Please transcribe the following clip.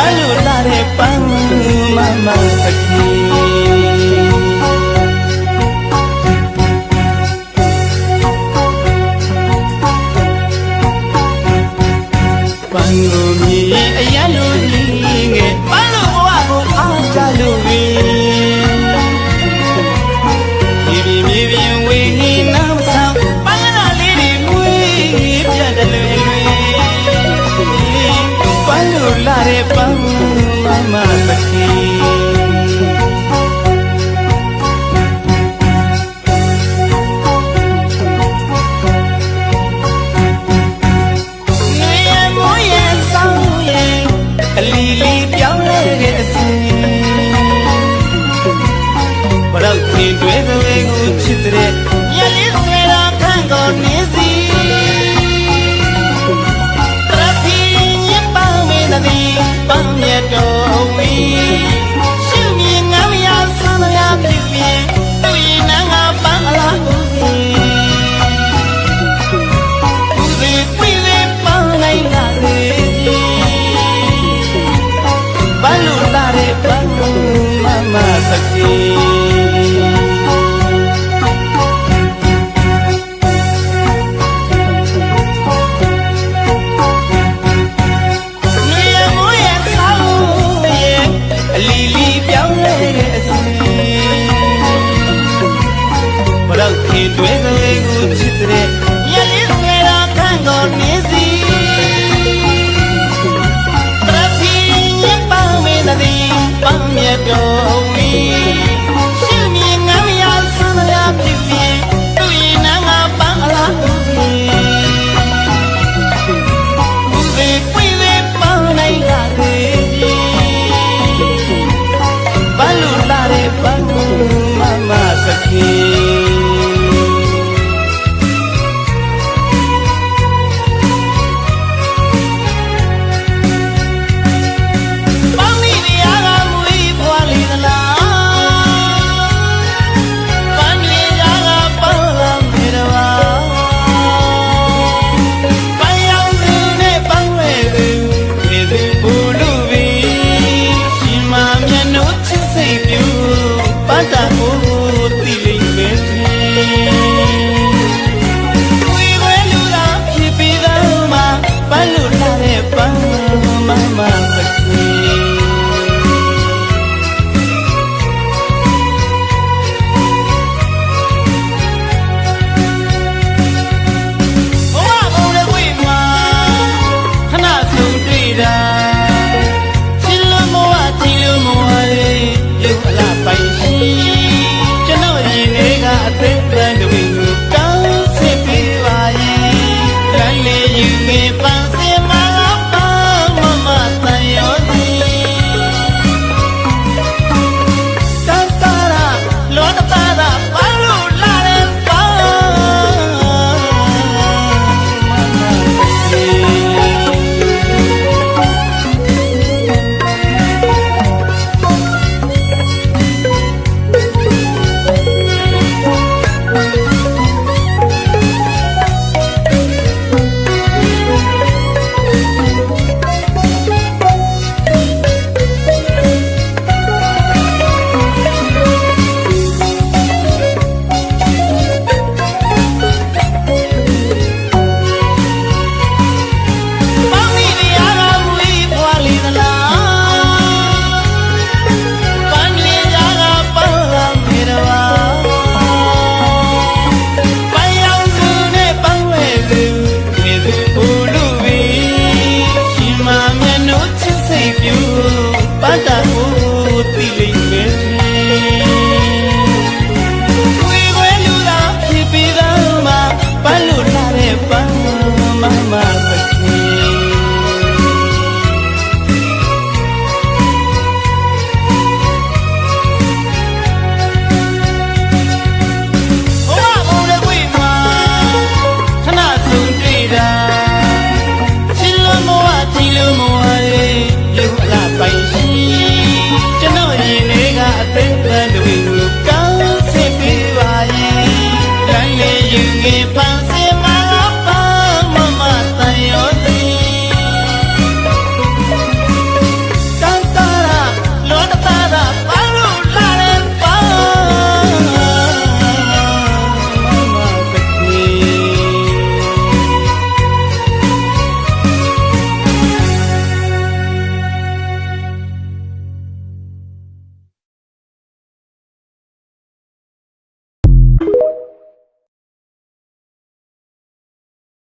ပန်းလို့လာတဲ့ပန်းမမစကီပန်းလို့မြည်အရန်လို့မြည်ငယ်ပန်းလို့ဘဝကိုအားကြလို့ဝေးမြေပြင်မြေပြင်ဝေးနာ ပန်းမမပတိ ဘလူတာရဲ့ဘလူမမစကေဘလောက်ခင်တွဲကလေးကိုချစ်တဲ့ရလေးဆွဲတော်ခံတော်မြင် ပန်းမြေပြုံး တာကိုသိလိမ့်မယ်ဝေခွဲလူလားဖြစ်ပြီးသားမှာပန်းလူလာတဲ့ပန်း you give